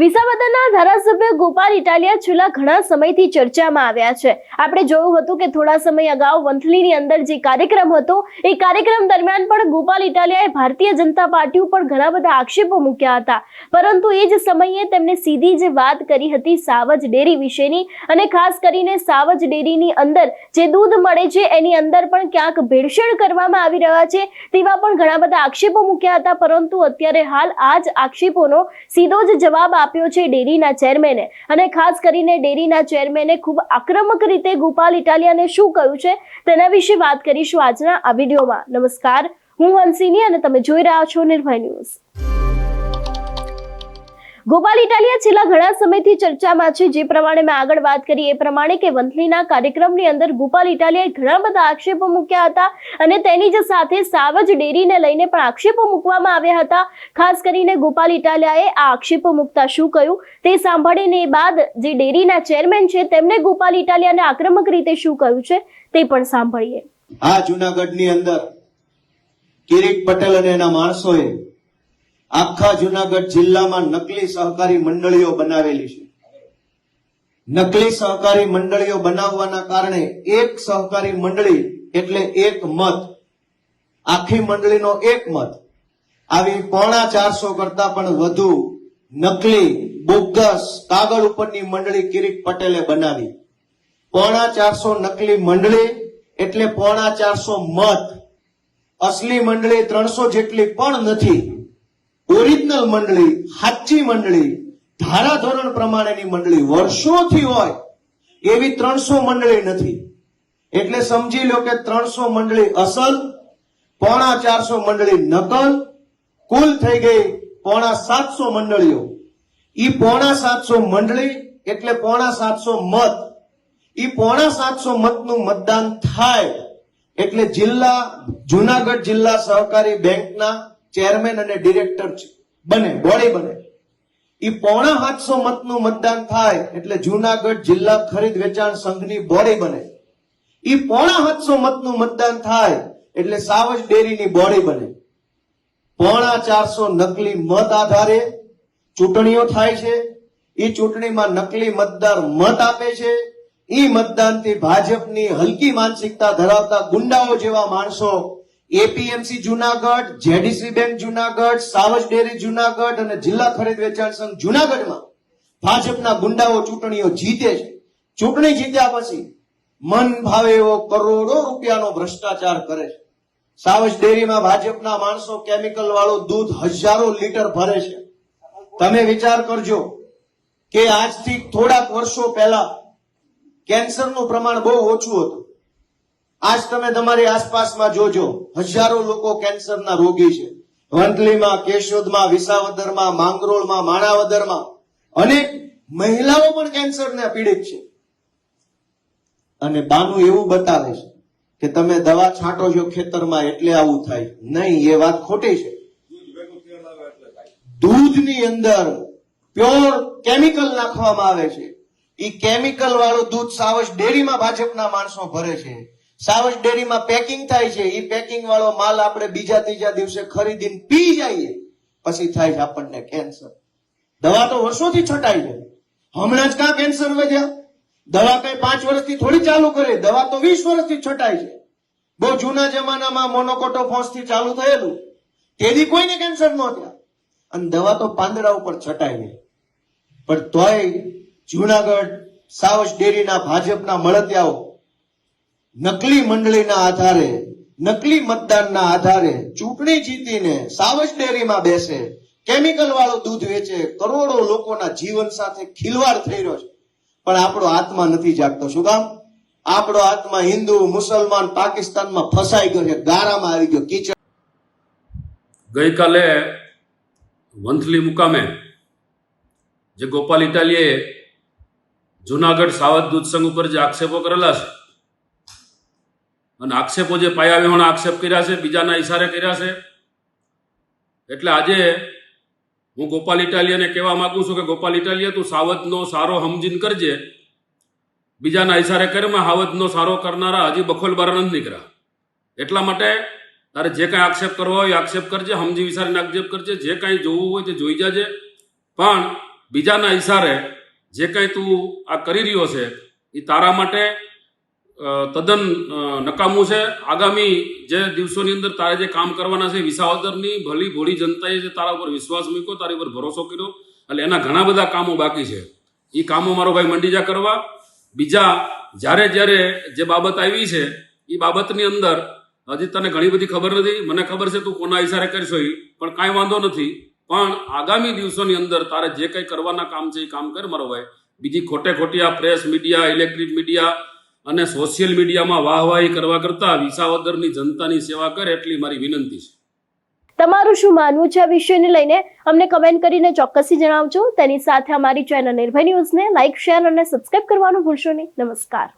વિસાવદરના ધારાસભ્ય ગોપાલ ઇટાલિયા છેલ્લા ઘણા સમયથી ચર્ચામાં આવ્યા છે. આપણે જોયું હતું કે થોડા સમય અગાઉ વંથલીની અંદર જે કાર્યક્રમ હતો, એ કાર્યક્રમ દરમિયાન પણ ગોપાલ ઇટાલિયાએ ભારતીય જનતા પાર્ટી ઉપર ઘણા બધા આક્ષેપો મૂક્યા હતા. પરંતુ એ જ સમયે તેમણે સીધી જે વાત કરી હતી સાવજ ડેરી વિશેની, અને ખાસ કરીને સાવજ ડેરીની અંદર જે દૂધ મળે છે, એની અંદર પણ ક્યાંક ભેળસેળ કરવામાં આવી રહ્યા છે, તેવા પણ ઘણા બધા આક્ષેપો મૂક્યા હતા. પરંતુ અત્યારે હાલ આ જ આક્ષેપોનો સીધો જ જવાબ આપ્યો છે ડેરીના ચેરમેને. અને ખાસ કરીને ડેરીના ચેરમેને ખૂબ આક્રમક રીતે ગોપાલ ઇટાલિયાને શું કહ્યું છે તેના વિશે વાત કરીશું આજના આ વિડીયોમાં. નમસ્કાર, હું હંસિની અને તમે જોઈ રહ્યા છો નિર્ભય ન્યૂઝ. ગોપાલ ઇટાલિયા છેલ્લા ઘણા સમયથી ચર્ચામાં છે. જે પ્રમાણે મેં આગળ વાત કરી એ પ્રમાણે કે વંથલીના કાર્યક્રમની અંદર ગોપાલ ઇટાલિયાએ ઘણા બધા આક્ષેપો મૂક્યા હતા અને તેની જ સાથે સાવજ ડેરીને લઈને પણ આક્ષેપો મૂકવામાં આવ્યા હતા. ખાસ કરીને ગોપાલ ઇટાલિયાએ આ આક્ષેપો મૂકતા શું કહ્યું? તે સાંભળીને બાદ જે ડેરીના ચેરમેન છે તેમણે ગોપાલ ઇટાલિયાને આક્રમક રીતે શું કહ્યું છે તે પણ સાંભળીએ. આ જુનાગઢની અંદર કિરીટ પટેલ અને એના માણસોએ આખા જુનાગઢ જિલ્લામાં નકલી સહકારી મંડળીઓ બનાવેલી છે. નકલી સહકારી મંડળીઓ બનાવવાના કારણે એક સહકારી મંડળી એટલે એક મત. આખી મંડળીનો એક મત. આવી પોણા ચારસો કરતા પણ વધુ નકલી, બોગસ, કાગળ ઉપરની મંડળી કિરીટ પટેલે બનાવી. પોણા ચારસો નકલી મંડળી એટલે પોણા ચારસો મત. અસલી મંડળી ત્રણસો જેટલી પણ નથી. ઓરિજિનલ મંડળી, સાચી મંડળી, ધારાધોરણ પ્રમાણેની મંડળી વર્ષોથી હોય, એવી ત્રણસો મંડળી નથી. એટલે સમજી લો કે ત્રણસો મંડળી અસલ, પોણા ચારસો મંડળી નકલ, કુલ થઈ ગઈ પોણા સાતસો મંડળીઓ. ઈ પોણા સાતસો મંડળી એટલે પોણા સાતસો મત. ઈ પોણા સાતસો મતનું મતદાન થાય. એટલે જિલ્લા, જુનાગઢ જિલ્લા સહકારી બેંકના ચેરમેન અને ડિરેક્ટર બને બોડી બને. એ પોણા સાતસો મતનું મતદાન થાય એટલે જુનાગઢ જિલ્લા ખરીદ વેચાણ સંઘની બોડી બને. ઈ પોણા સાતસો મતનું મતદાન થાય એટલે સાવજ ડેરીની બોડી બને. પોણા ચારસો નકલી મત આધારે ચૂંટણીઓ થાય છે. એ ચૂંટણીમાં નકલી મતદાર મત આપે છે. એ મતદાનથી ભાજપની હલકી માનસિકતા ધરાવતા ગુંડાઓ જેવા માણસો APMC Junagadh, JDC bank Junagadh, Savaj dairy Junagadh અને જિલ્લા ખરીદ વેચાણ સંઘ જુનાગઢમાં ભાજપના ગુંડાઓ ચૂંટણીઓ જીતે છે. ચૂંટણી જીત્યા પછી મન ભાવે એવો કરોડો રૂપિયાનો ભ્રષ્ટાચાર કરે છે. સાવજ ડેરીમાં ભાજપના માણસો કેમિકલ વાળું દૂધ હજારો લીટર ભરે છે. તમે વિચાર કરજો કે આજથી થોડાક વર્ષો પહેલા કેન્સરનું પ્રમાણ બહુ ઓછું હતું. આજ તમે તમારી આસપાસમાં જોજો, હજારો લોકો કેન્સરના રોગી છે. વંથલીમાં, કેશોદમાં, વિસાવદરમાં, માંગરોળમાં, માણાવદરમાં અનેક મહિલાઓ પણ કેન્સરને પીડિત છે. અને બાનું એવું બતાવે છે કે તમે દવા છાંટો છો ખેતરમાં એટલે આવું થાય. નહીં, એ વાત ખોટી છે. દૂધની અંદર પ્યોર કેમિકલ નાખવામાં આવે છે. એ કેમિકલ વાળું દૂધ સાવજ ડેરીમાં ભાજપના માણસો ભરે છે. સાવજ ડેરીમાં પેકિંગ થાય છે. એ પેકિંગ વાળો માલ આપણે બીજા ત્રીજા દિવસે ખરીદીને પી જઈએ. પછી થાય છે આપણને કેન્સર દવા તો વર્ષોથી છટાઈ જાય. હમણાં જ કાં કેન્સર વધ્યા? દવા કઈ પાંચ વર્ષથી થોડી ચાલુ કરી. દવા તો વીસ વર્ષથી છટાઈ છે બહુ જૂના જમાનામાં મોનોકોટોફોસથી ચાલુ થયેલું. તેથી કોઈને કેન્સર ન અને દવા તો પાંદડા ઉપર છટાઈ ગઈ. પણ તોય જુનાગઢ સાવજ ડેરીના ભાજપના મળતિયાઓ નકલી મંડળીના આધારે, નકલી મતદાનના આધારે ચૂંટણી જીતીને સાવજ ડેરીમાં બેસે, કેમિકલ વાળું દૂધ વેચે, કરોડો લોકોના જીવન સાથે ખિલવાડ થઈ રહ્યો છે. પણ આપણો આત્મા નથી જાગતો, શું કામ? આપણો આત્મા હિન્દુ, મુસલમાન, પાકિસ્તાનમાં ફસાઈ ગયો છે, ગારામાં આવી ગયો, કિચડ. ગઈકાલે વંથલી મુકામે જે ગોપાલ ઇટાલીએ જુનાગઢ સાવધ દૂધ સંઘ ઉપર જે આક્ષેપો કરેલા છે અને આક્ષેપો જે પાયા વિહોણા આક્ષેપ કર્યા છે, બીજાના ઈશારે કર્યા છે. એટલે આજે હું ગોપાલ ઇટાલિયાને કહેવા માગું છું કે, ગોપાલ ઇટાલિયા તું સાવધનો સારો હમજીન કરજે. બીજાના ઈશારે કરમાં હાવજનો સારો કરનારા હજી બખોલ બાર નથી નીકળ્યા. એટલા માટે તારે જે કાંઈ આક્ષેપ કરવો હોય આક્ષેપ કરજે સમજી વિચારીને આક્ષેપ કરજે. જે કાંઈ જોવું હોય તે જોઈ જાજે. પણ બીજાના ઇશારે જે કાંઈ તું આ કરી રહ્યો છે એ તારા માટે તદ્દન નકામું છે. આગામી જે દિવસોની અંદર તારે જે કામ કરવાના છે, વિસાવદરની ભલી ભોળી જનતાએ જે તારા ઉપર વિશ્વાસ મૂક્યો, તારી ઉપર ભરોસો કર્યો, એટલે એના ઘણા બધા કામો બાકી છે. એ કામો મારો ભાઈ મંડીજા કરવા. બીજા, જ્યારે જ્યારે જે બાબત આવી છે એ બાબતની અંદર હજી તને ઘણી બધી ખબર નથી. મને ખબર છે તું કોના ઇશારે કરશો એ પણ કાંઈ વાંધો નથી. પણ આગામી દિવસોની અંદર તારે જે કંઈ કરવાના કામ છે એ કામ કર મારો ભાઈ. બીજી ખોટે ખોટી આ પ્રેસ મીડિયા, ઇલેક્ટ્રિક મીડિયા અને સોશિયલ મીડિયામાં વાહવાહી કરવા કરતાં વિસાવદરની જનતાની સેવા કરે એટલી મારી વિનંતી છે. તમારું શું માનવું છે આ વિષયને લઈને? અમને કમેન્ટ કરીને ચોક્કસથી જણાવજો. તેની સાથે અમારી ચેનલ નિર્ભય ન્યૂઝને લાઇક શેર અને સબસ્ક્રાઇબ કરવાનું ભૂલશો નહીં. નમસ્કાર.